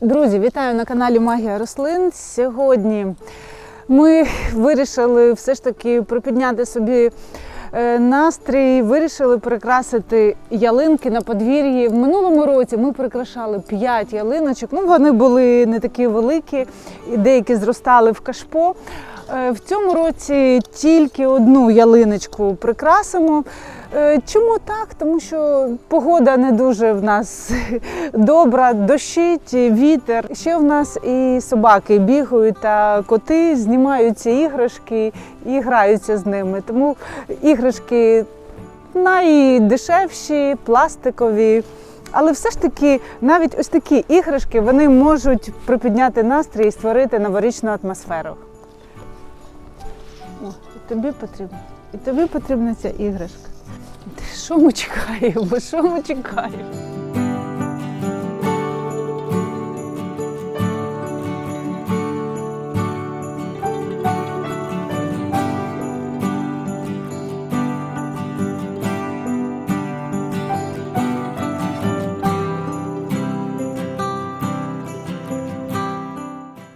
Друзі, вітаю на каналі Магія рослин. Сьогодні ми вирішили все ж таки припідняти собі е, настрій, вирішили прикрасити ялинки на подвір'ї. В минулому році ми прикрашали 5 ялиночок. Ну, вони були не такі великі, деякі зростали в кашпо. Е, В цьому році тільки одну ялиночку прикрасимо. Е, Чому так? Тому що погода не дуже в нас добра, дощить, вітер. Ще в нас і собаки бігають та коти знімають ці іграшки і граються з ними. Тому іграшки найдешевші, пластикові. Але все ж таки, навіть ось такі іграшки вони можуть припідняти настрій і створити новорічну атмосферу. О, і тобі потрібно. І тобі потрібна ця іграшка. Що ми чекаємо? Що ми чекаємо?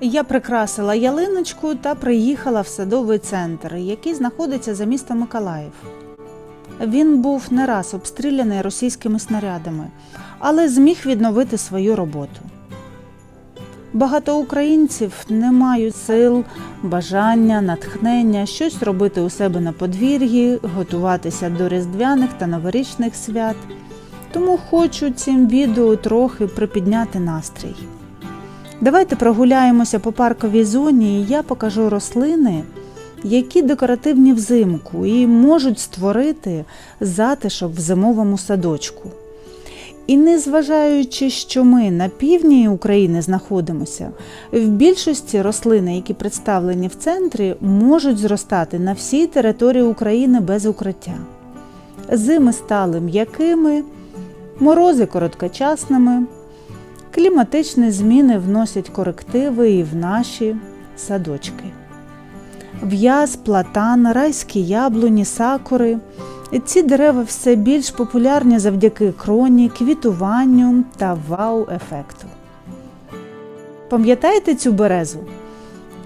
Я прикрасила ялиночку та приїхала в садовий центр, який знаходиться за містом Миколаїв. Він був не раз обстріляний російськими снарядами, але зміг відновити свою роботу. Багато українців не мають сил, бажання, натхнення щось робити у себе на подвір'ї, готуватися до різдвяних та новорічних свят. Тому хочу цим відео трохи припідняти настрій. Давайте прогуляємося по парковій зоні, і я покажу рослини, які декоративні взимку і можуть створити затишок в зимовому садочку. І незважаючи, що ми на півдні України знаходимося, в більшості рослини, які представлені в центрі, можуть зростати на всій території України без укриття. Зими стали м'якими, морози короткочасними. Кліматичні зміни вносять корективи і в наші садочки. В'яз, платан, райські яблуні, сакури. Ці дерева все більш популярні завдяки кроні, квітуванню та вау-ефекту. Пам'ятаєте цю березу,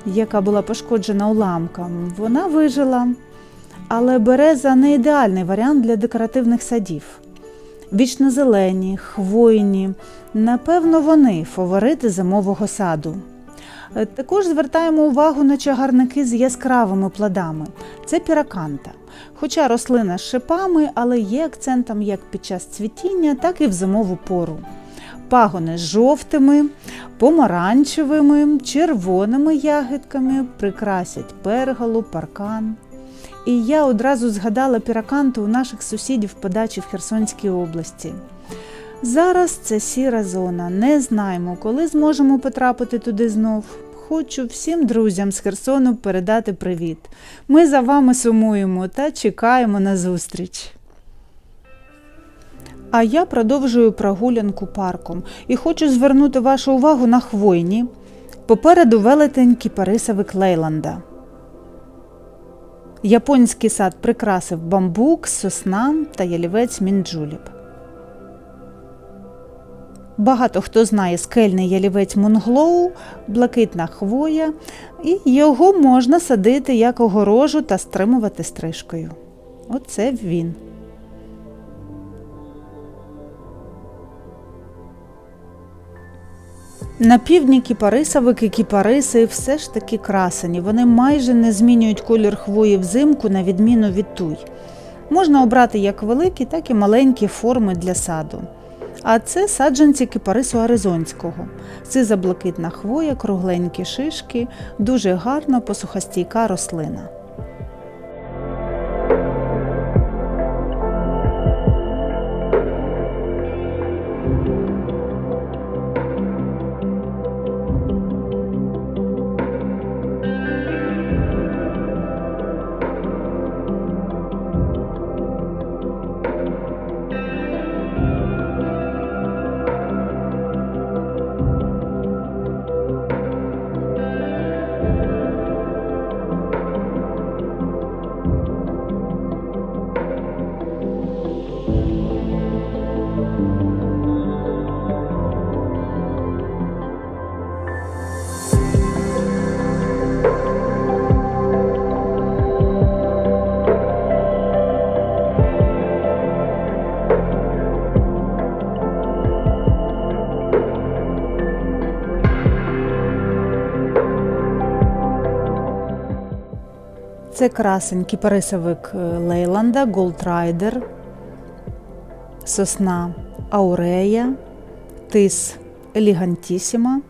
яка була пошкоджена уламком? Вона вижила. Але береза не ідеальний варіант для декоративних садів. Вічнозелені, хвойні, напевно, вони фаворити зимового саду. Е, Також звертаємо увагу на чагарники з яскравими плодами. Це піраканта. Хоча рослина з шипами, але є акцентом як під час цвітіння, так і в зимову пору. Пагони з жовтими, помаранчевими, червоними ягідками прикрасять перголу, паркан. І я одразу згадала піраканту у наших сусідів по дачі в Херсонській області. Зараз це сіра зона. Не знаємо, коли зможемо потрапити туди знов. Хочу всім друзям з Херсону передати привіт. Ми за вами сумуємо та чекаємо на зустріч. А я продовжую прогулянку парком і хочу звернути вашу увагу на хвойні. Попереду велетень кіпарисовик Лейланда. Японський сад прикрасив бамбук, сосна та ялівець мінджуліп. Багато хто знає скельний ялівець Мунглоу, блакитна хвоя, і його можна садити як огорожу та стримувати стрижкою. Оце він. На півдні кіпарисовики, кіпариси все ж таки красені. Вони майже не змінюють колір хвої взимку, на відміну від туй. Можна обрати як великі, так і маленькі форми для саду. А це саджанці кипарису аризонського. Сиза блакитна хвоя, кругленькі шишки, дуже гарно посухостійка рослина. Це красень кіпарисовик е, Лейланда, Голдрайдер, сосна Аурея, тис елігантісіма.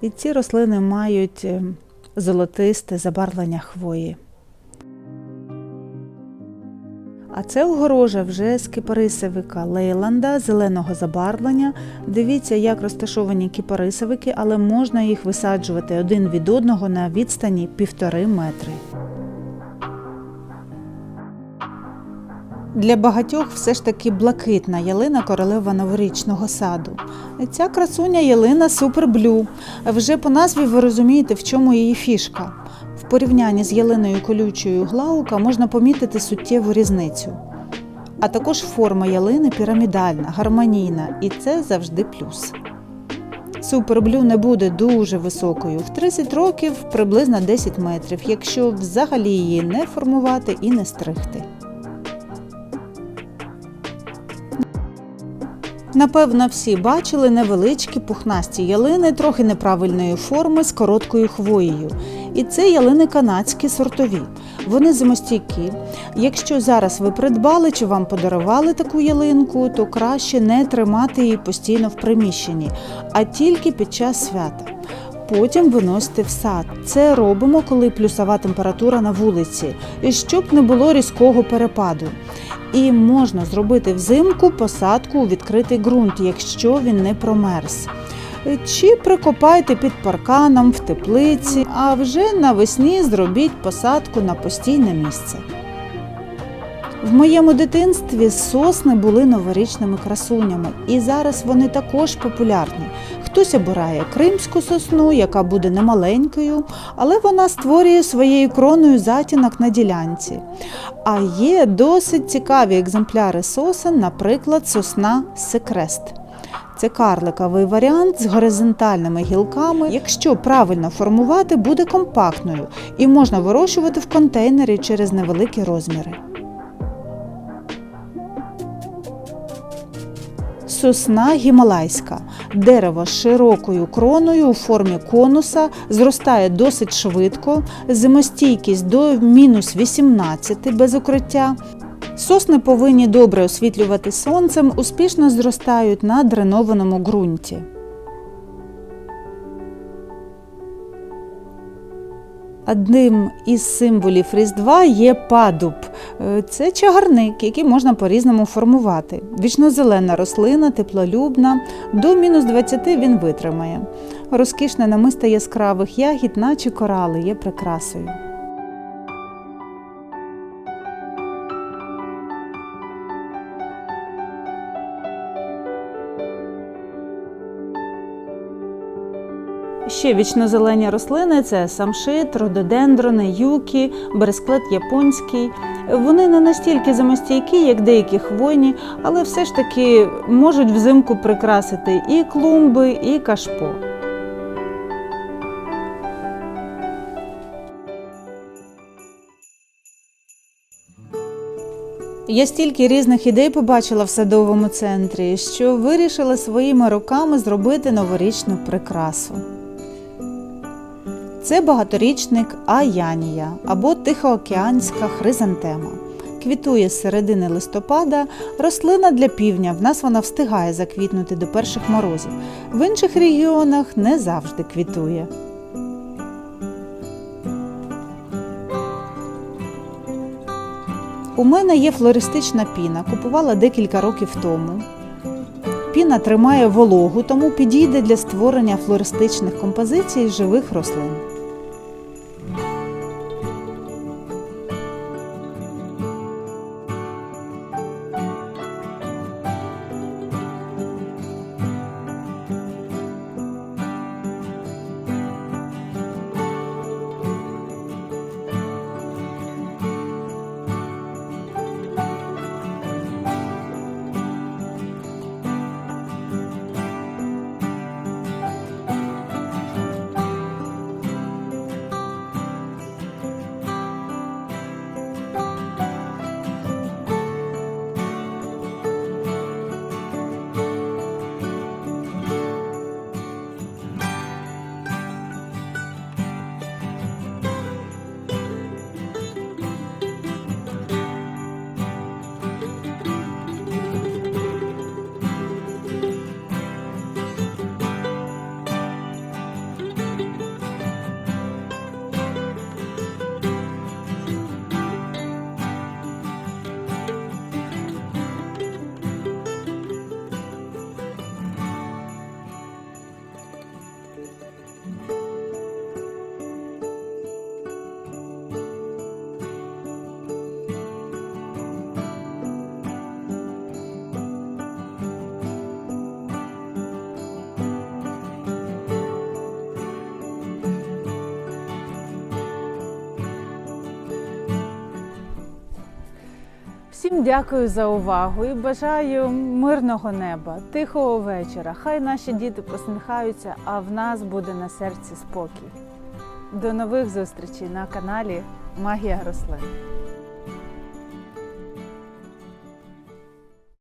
І ці рослини мають е, золотисте забарвлення хвої. А це огорожа вже з кипарисовика Лейланда зеленого забарвлення. Дивіться, як розташовані кипарисовики, але можна їх висаджувати один від одного на відстані півтори метри. Для багатьох все ж таки блакитна ялина королева новорічного саду. Ця красуня ялина суперблю. Вже по назві ви розумієте, в чому її фішка. В порівнянні з ялиною колючою глаука можна помітити суттєву різницю. А також форма ялини пірамідальна, гармонійна, і це завжди плюс. Суперблю не буде дуже високою. В 30 років приблизно 10 метрів, якщо взагалі її не формувати і не стригти. Напевно, всі бачили невеличкі пухнасті ялини трохи неправильної форми з короткою хвоєю. І це ялини канадські сортові. Вони зимостійкі. Якщо зараз ви придбали чи вам подарували таку ялинку, то краще не тримати її постійно в приміщенні, а тільки під час свята. Потім виносите в сад. Це робимо, коли плюсова температура на вулиці, і щоб не було різкого перепаду. І можна зробити взимку посадку у відкритий ґрунт, якщо він не промерз. Чи прикопайте під парканом в теплиці, а вже навесні зробіть посадку на постійне місце. В моєму дитинстві сосни були новорічними красунями, і зараз вони також популярні. Хтось обирає кримську сосну, яка буде немаленькою, але вона створює своєю кроною затінок на ділянці. А є досить цікаві екземпляри сосен, наприклад, сосна секрест. Це карликовий варіант з горизонтальними гілками. Якщо правильно формувати, буде компактною і можна вирощувати в контейнері через невеликі розміри. Сосна гімалайська. Дерево з широкою кроною у формі конуса зростає досить швидко, зимостійкість до мінус 18 без укриття. Сосни повинні добре освітлювати сонцем, успішно зростають на дренованому ґрунті. Одним із символів Різдва є падуб. Е, Це чагарник, який можна по-різному формувати. Вічнозелена рослина, теплолюбна, до мінус 20 він витримає. Розкішне намисто яскравих ягід, наче корали, є прикрасою. Ще вічнозелені рослини це самшит, рододендрони, юкі, бересклет японський. Вони не настільки зимостійкі, як деякі хвойні, але все ж таки можуть взимку прикрасити і клумби, і кашпо. Я стільки різних ідей побачила в садовому центрі, що вирішила своїми руками зробити новорічну прикрасу. Це багаторічник Аянія або Тихоокеанська хризантема. Квітує з середини листопада, рослина для півня. В нас вона встигає заквітнути до перших морозів. В інших регіонах не завжди квітує. У мене є флористична піна, купувала декілька років тому. Піна тримає вологу, тому підійде для створення флористичних композицій живих рослин. Всім дякую за увагу і бажаю мирного неба, тихого вечора. Хай наші діти посміхаються, а в нас буде на серці спокій. До нових зустрічей на каналі Магія рослин.